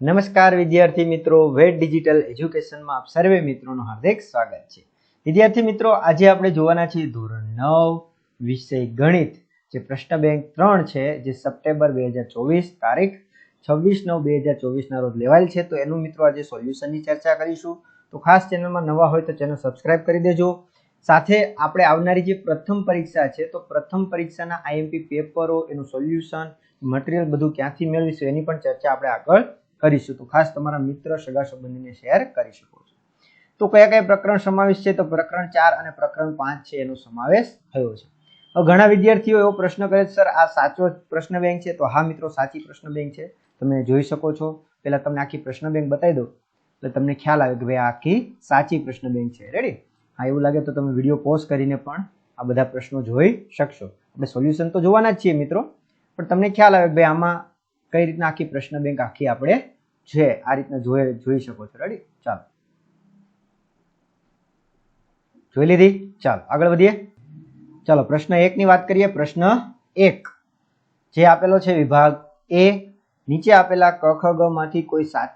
નમસ્કાર વિદ્યાર્થી મિત્રો વેટ ડિજિટલ એજ્યુકેશનમાં આપ સર્વે મિત્રોનું હાર્દિક સ્વાગત છે. વિદ્યાર્થી મિત્રો, આજે આપણે જોવાના છીએ ધોરણ નવ, વિષય ગણિત, જે પ્રશ્ન બેંક ત્રણ છે, જે સપ્ટેમ્બર બે હજાર ચોવીસ તારીખ છવ્વીસ નવ બે હજાર ચોવીસના રોજ લેવાયેલ છે. તો એનું મિત્રો આજે સોલ્યુશનની ચર્ચા કરીશું. તો ખાસ ચેનલમાં નવા હોય તો ચેનલ સબસ્ક્રાઇબ કરી દેજો. સાથે આપણે આવનારી જે પ્રથમ પરીક્ષા છે, તો પ્રથમ પરીક્ષાના આઈએમપી પેપરો, એનું સોલ્યુશન, મટીરિયલ બધું ક્યાંથી મેળવીશું એની પણ ચર્ચા આપણે આગળ કરીશું. તો ખાસ તમારા મિત્ર સગા સંબંધીને શેર કરી શકો છો. તો કયા કયા પ્રકરણ સમાવેશ છે? તો પ્રકરણ ચાર અને પ્રકરણ પાંચ છે, એનો સમાવેશ થયો છે. ઘણા વિદ્યાર્થીઓ એવો પ્રશ્ન કરે છે, સર, આ સાચો પ્રશ્ન બેંક છે? તો, હા મિત્રો, સાચી પ્રશ્ન બેંક છે. તમે જોઈ શકો છો. પહેલાં તમને આખી પ્રશ્ન બેંક બતાવી દો એટલે તમને ખ્યાલ આવે કે ભાઈ આખી સાચી પ્રશ્ન બેંક છે. રેડી હા, એવું લાગે તો તમે વીડિયો પોઝ કરીને પણ આ બધા પ્રશ્નો જોઈ શકશો. આપણે સોલ્યુશન તો જોવાના જ છીએ મિત્રો. પણ તમને ખ્યાલ આવે કે ભાઈ આમાં કઈ રીતના આખી પ્રશ્ન બેંક આખી આપણે છે? આ રીતના જોઈ જોઈ શકો છો. રેડી ચાલો. જોઈ લીધી? ચાલો. આગળ વધીએ. ચાલો, પ્રશ્ન એક ની વાત કરીએ. પ્રશ્ન એક. જે આપેલો છે વિભાગ એ, નીચે આપેલા ક ખ ગ માંથી કોઈ સાચ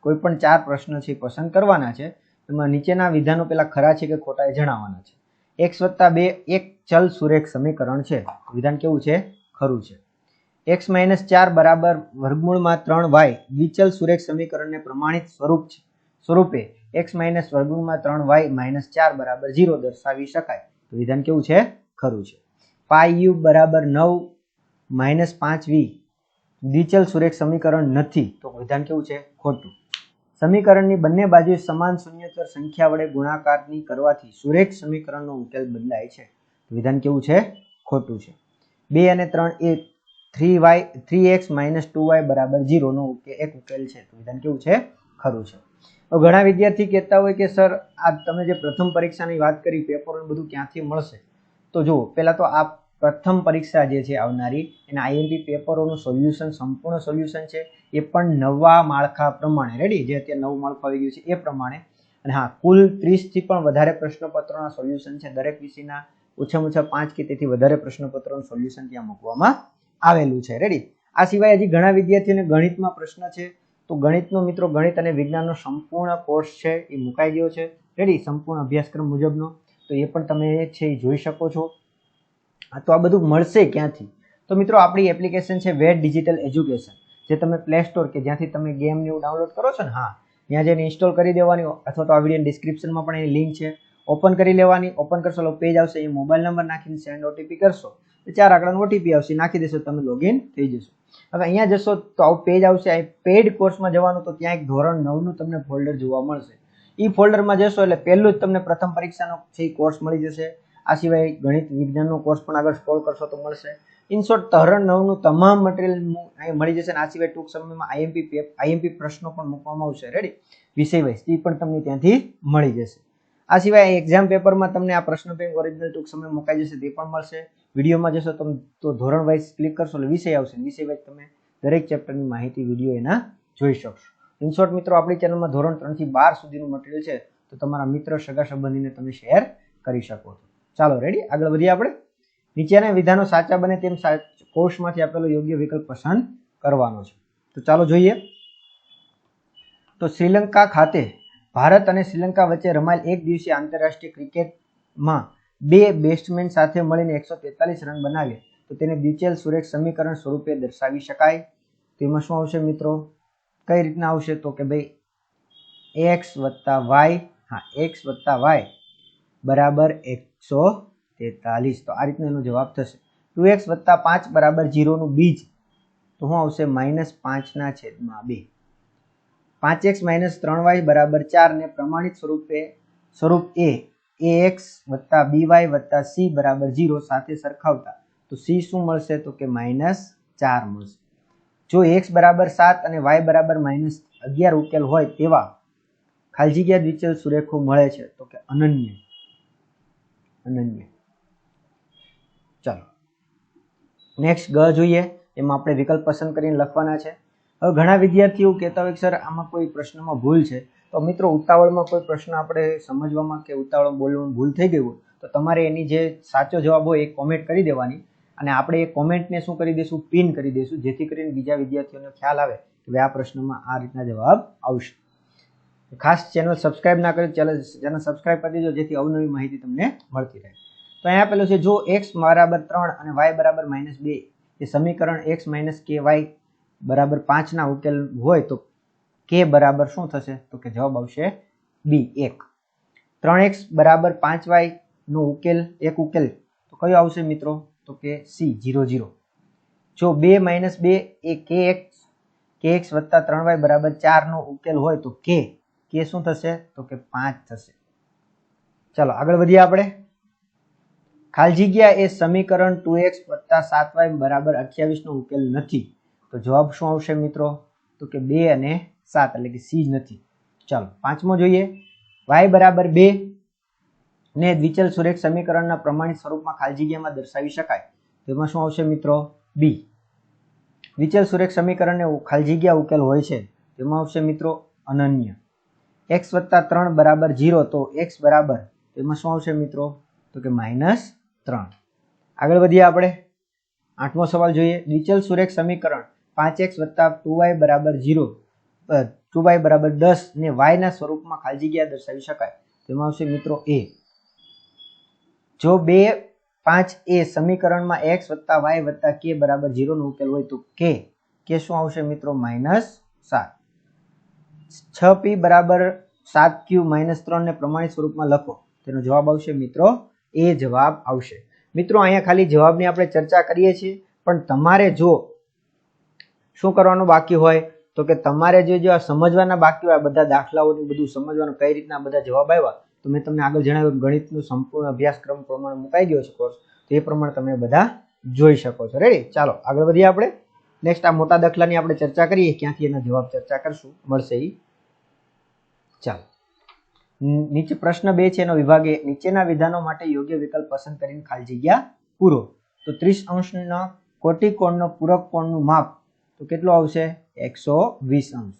કોઈ પણ ચાર પ્રશ્ન છે પસંદ કરવાના છે. એમાં નીચેના વિધાનો પેલા ખરા છે કે ખોટા એ જણાવવાના છે. એક વત્તા બે, એક ચલ સુરેખ સમીકરણ છે. વિધાન કેવું છે? ખરું છે. એક્સ માઇનસ ચાર બરાબર વર્ગમૂળમાં ત્રણ વાય દ્વિચલ સુરેખ સમીકરણને પ્રમાણિત સ્વરૂપ છે. સ્વરૂપે એક્સ માઇનસ વર્ગમૂળમાં ત્રણ વાય માઇનસ ચાર બરાબર ઝીરો દર્શાવી શકાય. તો વિધાન કેવું છે? ખરું છે. પાઈ યુ બરાબર નવ માઇનસ પાંચ વી દ્વિચલ સુરેખ સમીકરણ નથી. તો વિધાન કેવું છે? ખોટું. સમીકરણની બંને બાજુ સમાન શૂન્યતર સંખ્યા વડે ગુણાકારની કરવાથી સુરેખ સમીકરણનો ઉકેલ બદલાય છે. વિધાન કેવું છે? ખોટું છે. બે અને ત્રણ એ three Y, three X minus two Y બરાબર ઝીરોનો એક ઉકેલ છે. તો વિધાન કેવું છે? ખરું છે. ઘણા વિદ્યાર્થી કહેતા હોય કે, સર, આ તમે જે પ્રથમ પરીક્ષાની વાત કરી પેપર બધું ક્યાંથી મળશે? તો જુઓ, પહેલાં તો આ પ્રથમ પરીક્ષા જે છે આવનારી, એના આઈએમપી પેપરોનું સોલ્યુશન સંપૂર્ણ સોલ્યુશન છે. એ પણ નવા માળખા પ્રમાણે. રેડી જે અત્યારે નવું માળખું આવી ગયું છે, એ પ્રમાણે. અને હા, કુલ ત્રીસથી પણ વધારે પ્રશ્નપત્રોના સોલ્યુશન છે. દરેક વિષયના ઓછામાં ઓછા પાંચ કે તેથી વધારે પ્રશ્નપત્રોનું સોલ્યુશન ત્યાં મૂકવામાં આવેલું છે. રેડી આ સિવાય હજી ઘણા વિદ્યાર્થીઓને ગણિતમાં પ્રશ્ન છે. તો ગણિતનો મિત્રો, ગણિત અને વિજ્ઞાનનો સંપૂર્ણ કોર્સ છે, એ મુકાઈ ગયો છે. રેડી સંપૂર્ણ અભ્યાસક્રમ મુજબનો. તો એ પણ તમે છે એ જોઈ શકો છો. તો આ બધું મળશે ક્યાંથી? તો મિત્રો, આપણી એપ્લિકેશન છે વેટ ડિજિટલ એજ્યુકેશન જે તમે પ્લે સ્ટોર કે જ્યાંથી તમે ગેમ એવું ડાઉનલોડ કરો છો ને, હા, ત્યાં જઈને ઇન્સ્ટોલ કરી દેવાની, અથવા તો આ વીડિયો ડિસ્ક્રિપ્શનમાં પણ એની લિંક છે. ઓપન કરી લેવાની ઓપન કરશો પેજ આવશે, એ મોબાઈલ નંબર નાખીને સેન્ડ ઓટીપી કરશો. ચાર આંકડાનો ઓટીપી આવશે. નાખી દેશો, તમે લોગિન થઈ જશો. હવે અહીંયા જશો તો આવું પેજ આવશે. અહીં પેડ કોર્સમાં જવાનું તો ત્યાં એક ધોરણ નવનું તમને ફોલ્ડર જોવા મળશે. એ ફોલ્ડરમાં જશો એટલે પહેલું જ તમને પ્રથમ પરીક્ષાનો છે કોર્સ મળી જશે. આ સિવાય ગણિત વિજ્ઞાનનો કોર્સ પણ આગળ સ્કોલ કરશો તો મળશે. ઇન શોર્ટ ધોરણ નવનું તમામ મટીરિયલ અહીં મળી જશે અને આ સિવાય ટૂંક સમયમાં આઈએમપી આઈએમપી પ્રશ્નો પણ મૂકવામાં આવશે. રેડી વિષય વાઇઝ એ પણ તમને ત્યાંથી મળી જશે. આ સિવાય એક્ઝામ પેપરમાં તમને આ પ્રશ્ન બેંક ઓરિજિનલ ટૂંક સમય મુકાઈ જશે, તે પણ મળશે. વિડીયોમાં જશો તમે તો ધોરણ વાઇઝ ક્લિક કરશો એટલે વિષય આવશે. વિષય વાઇઝ તમે દરેક ચેપ્ટરની માહિતી વીડિયો એના જોઈ શકશો. ઇન મિત્રો, આપણી ચેનલમાં ધોરણ ત્રણથી બાર સુધીનું મટીરિયલ છે, તો તમારા મિત્ર, સગા સંબંધીને તમે શેર કરી શકો છો. ચાલો રેડી આગળ વધીએ આપણે. નીચેના વિધાનો સાચા બને તેમ કોર્સમાંથી આપેલો યોગ્ય વિકલ્પ પસંદ કરવાનો છે. તો ચાલો જોઈએ. તો શ્રીલંકા ખાતે ભારત અને શ્રીલંકા વચ્ચે રમાયેલ એક દિવસીય આંતરરાષ્ટ્રીય ક્રિકેટમાં બે બેટ્સમેન સાથે મળીને એકસો તેતાલીસ રન બનાવ્યા. તો તેને બીચેલ સુરેખ સમીકરણ સ્વરૂપે દર્શાવી શકાય. તેમાં શું આવશે મિત્રો? કઈ રીતના આવશે? તો કે ભાઈ એક્સ વત્તા વાય હા એક્સ વત્તા વાય બરાબર એકસો તેતાલીસ. તો આ રીતનો એનો જવાબ થશે. ટુ એક્સ વત્તા પાંચ બરાબર જીરોનું બીજ. તો શું આવશે? માઇનસ પાંચના છેદમાં બે. પાંચ એક્સ માઇનસ ત્રણ વાય બરાબર ચારને પ્રમાણિત સ્વરૂપે, સ્વરૂપ એ એ એક્સ વત્તા બી વાય વત્તા સી બરાબર જીરો સાથે સરખાવતા. તો સી શું મળશે? તો કે માઇનસ ચાર મળશે. જો એક્સ બરાબર સાત અને વાય બરાબર માઇનસ અગિયાર ઉકેલ હોય તેવા ખાલી જગ્યા દ્વિચલ સુરેખો મળે છે, તો કે અનન્ય. અનન્ય. ચાલો. નેક્સ્ટ ગ જોઈએ. એમાં આપણે વિકલ્પ પસંદ કરીને લખવાના છે. હવે ઘણા વિદ્યાર્થીઓ કહેતા હોય સર, આમાં કોઈ પ્રશ્નમાં ભૂલ છે. તો મિત્રો, ઉતાવળમાં કોઈ પ્રશ્ન આપણે સમજવામાં કે ઉતાવળ બોલવામાં ભૂલ થઈ ગઈ તો તમારે એની જે સાચો જવાબ હોય એ કોમેન્ટ કરી દેવાની અને આપણે એ કોમેન્ટને શું કરી દઈશું? પિન કરી દઈશું, જેથી કરીને બીજા વિદ્યાર્થીઓને ખ્યાલ આવે કે આ પ્રશ્નમાં આ રીતના જવાબ આવશે. ખાસ ચેનલ સબસ્ક્રાઇબ ના કરી, ચેનલ ચેનલ સબસ્ક્રાઇબ કરી દેજો, જેથી અવનવી માહિતી તમને મળતી રહે. તો અહીંયા પેલું છે, જો એક્સ બરાબર ત્રણ અને વાય બરાબર માઇનસ બે, એ સમીકરણ એક્સ માઇનસ કે વાય બરાબર પાંચના ઉકેલ હોય તો કે બરાબર શું થશે? તો કે જવાબ આવશે બી, એક. ત્રણ એક્સ બરાબર પાંચ વાય નો ઉકેલ, એક ઉકેલ. તો કયો આવશે મિત્રો? તો કે સી જીરો જીરો જો બે માઇનસ બે એ કે એક્સ કે એક્સ વત્તા ત્રણ વાય બરાબર ચારનો ઉકેલ હોય તો કે કે શું થશે? તો કે પાંચ થશે. ચાલો, આગળ વધીએ આપણે. ખાલી જગ્યા એ સમીકરણ ટુ એક્સ વત્તા સાત વાય બરાબર અઠ્યાવીસનો ઉકેલ નથી. તો જવાબ શું આવશે મિત્રો? તો કે બે અને સાત એટલે કે સી નથી. ચાલો, પાંચમો જોઈએ. વાય બરાબર બે ને દ્વિચલ સુરેખ સમીકરણના પ્રમાણિત સ્વરૂપમાં ખાલી જગ્યામાં દર્શાવી શકાય. તેમાં શું આવશે મિત્રો? બી દ્વિચલ સુરેખ સમીકરણને ખાલી જગ્યા ઉકેલ હોય છે. તેમાં આવશે મિત્રો અનન્ય. એક્સ વત્તા ત્રણ બરાબર જીરો તો એક્સ બરાબર. તેમાં શું આવશે મિત્રો? તો કે માઇનસ ત્રણ. આગળ વધીએ આપણે. આઠમો સવાલ જોઈએ. દ્વિચલ સુરેખ સમીકરણ પાંચ એક્સ વત્તા ટુ વાય બરાબર જીરો ટુ વાય બરાબર દસ ને વાયના સ્વરૂપમાં ખાલી જગ્યા દર્શાવી શકાય. તેમાં આવશે મિત્રો એ. જો બે પાંચ એ સમીકરણમાં એક્સ વત્તા વાય વત્તા કે બરાબર જીરોનો ઉકેલ હોય તો કે કે શું આવશે મિત્રો? માઇનસ સાત. છ પી બરાબર સાત ક્યુ માઇનસ ત્રણ ને પ્રમાણિત સ્વરૂપમાં લખો. તેનો જવાબ આવશે મિત્રો એ જવાબ આવશે. મિત્રો, અહીંયા ખાલી જવાબની આપણે ચર્ચા કરીએ છીએ, પણ તમારે જો શું કરવાનું બાકી હોય? તો કે તમારે જે જો આ સમજવાના બાકી હોય બધા દાખલાઓની બધું સમજવાનું કઈ રીતના બધા જવાબ આવ્યા, તો મેં તમને આગળ જણાવ્યું ગણિતનું સંપૂર્ણ અભ્યાસક્રમ પ્રમાણે મુકાઈ ગયો છે કોર્સ તો એ પ્રમાણે તમે બધા જોઈ શકો છો. રેડી ચાલો, આગળ વધીએ આપણે. નેક્સ્ટ આ મોટા દાખલાની આપણે ચર્ચા કરીએ, ક્યાંથી એના જવાબ ચર્ચા કરશું. મળશે એ ચાલો. નીચે પ્રશ્ન બે છે એનો વિભાગ. એ નીચેના વિધાનો માટે યોગ્ય વિકલ્પ પસંદ કરીને ખાલી જગ્યા પૂરો. તો ત્રીસ અંશના કોટિકોણનો પૂરક કોણનું માપ તો કેટલું આવશે? એકસો વીસ અંશ.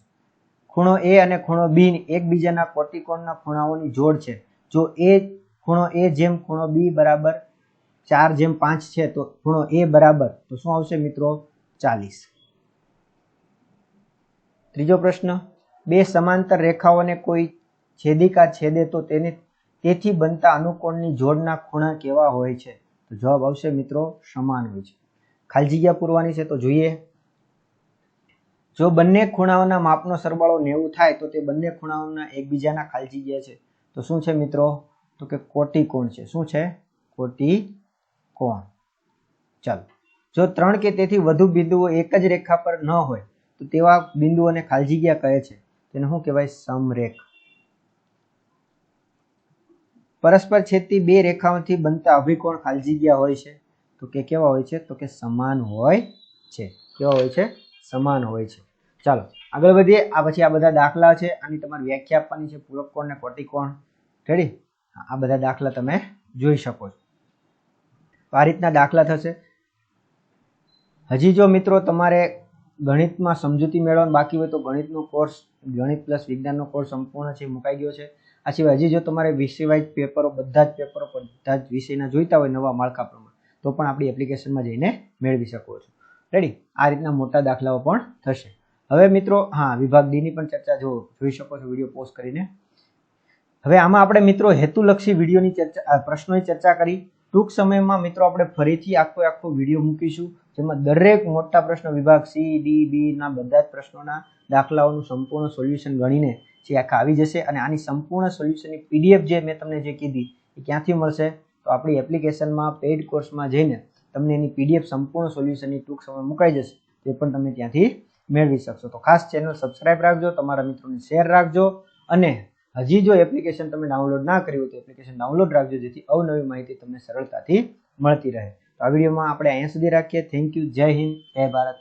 ખૂણો એ અને ખૂણો બી એકબીજાના કોટિકોણના ખૂણાઓની જોડ છે. જો એ ખૂણો એ જેમ ખૂણો બી બરાબર ચાર જેમ પાંચ છે, તો ખૂણો એ બરાબર, તો શું આવશે મિત્રો? ચાલીસ. ત્રીજો પ્રશ્ન. બે સમાંતર રેખાઓને કોઈ છેદિકા છેદે તો તેને તેથી બનતા અનુકોણની જોડના ખૂણા કેવા હોય છે? તો જવાબ આવશે મિત્રો સમાન હોય છે. ખાલી જગ્યા પૂરવાની છે તો જોઈએ. જો બંને ખૂણાઓના માપનો સરવાળો નેવું થાય તો તે બંને ખૂણાઓના એકબીજાના ખાલજી ગયા છે. તો શું છે મિત્રો? તો કે કોટી કોણ છે? શું છે? કોટી કોણ? ચાલો. જો ત્રણ કે તેથી વધુ બિંદુઓ એક જ રેખા પર ન હોય, તો તેવા બિંદુઓને ખાલજી ગયા કહે છે. તેને શું કહેવાય? સમરેખ. પરસ્પર છેદતી બે રેખાઓથી બનતા અભિકોણ ખાલજી ગયા હોય છે. તો કે કેવા હોય છે? તો કે સમાન હોય છે. કેવા હોય છે? સમાન હોય છે. ચાલો, આગળ વધીએ. આ પછી આ બધા દાખલા છે આની તમારે વ્યાખ્યા આપવાની છે. પૂરક કોણ ને કોટિકોણ રેડી આ બધા દાખલા તમે જોઈ શકો છો. આ રીતના દાખલા થશે. હજી જો મિત્રો તમારે ગણિતમાં સમજૂતી મેળવવાનું બાકી હોય તો ગણિતનો કોર્સ ગણિત પ્લસ વિજ્ઞાનનો કોર્સ સંપૂર્ણ છે, મુકાઈ ગયો છે. આ સિવાય હજી જો તમારે વિષય વાઇઝ પેપરો, બધા જ પેપરો, બધા જ વિષયના જોઈતા હોય નવા માળખા પ્રમાણે, તો પણ આપણી એપ્લિકેશનમાં જઈને મેળવી શકો છો. રેડી આ રીતના મોટા દાખલાઓ પણ થશે. હવે મિત્રો, હા, વિભાગ ડી ની પણ ચર્ચા જો જોઈ શકો છો, વીડિયો પોસ્ટ કરીને. હવે આમાં આપણે મિત્રો હેતુલક્ષી વિડીયોની ચર્ચા પ્રશ્નોની ચર્ચા કરી. ટૂંક સમયમાં મિત્રો આપણે ફરીથી આખો આખો વીડિયો મૂકીશું, જેમાં દરેક મોટા પ્રશ્નો, વિભાગ સી ડી બી ના બધા જ પ્રશ્નોના દાખલાઓનું સંપૂર્ણ સોલ્યુશન ગણીને જે આખા આવી જશે અને આની સંપૂર્ણ સોલ્યુશનની પીડીએફ જે મેં તમને જે કીધી એ ક્યાંથી મળશે? તો આપણી એપ્લિકેશનમાં પેઇડ કોર્સમાં જઈને તમને એની પીડીએફ સંપૂર્ણ સોલ્યુશનની ટૂંક સમય મુકાઈ જશે. તે પણ તમે ત્યાંથી મેળવી શકશો. તો ખાસ ચેનલ સબસ્ક્રાઇબ રાખજો, તમારા મિત્રોને શેર રાખજો અને હજી જો એપ્લિકેશન તમે ડાઉનલોડ ના કર્યું તો એપ્લિકેશન ડાઉનલોડ રાખજો, જેથી અવનવી માહિતી તમને સરળતાથી મળતી રહે. તો આ વિડીયોમાં આપણે અહીંયા સુધી રાખીએ. થેન્ક યુ જય હિન્દ. જય ભારત.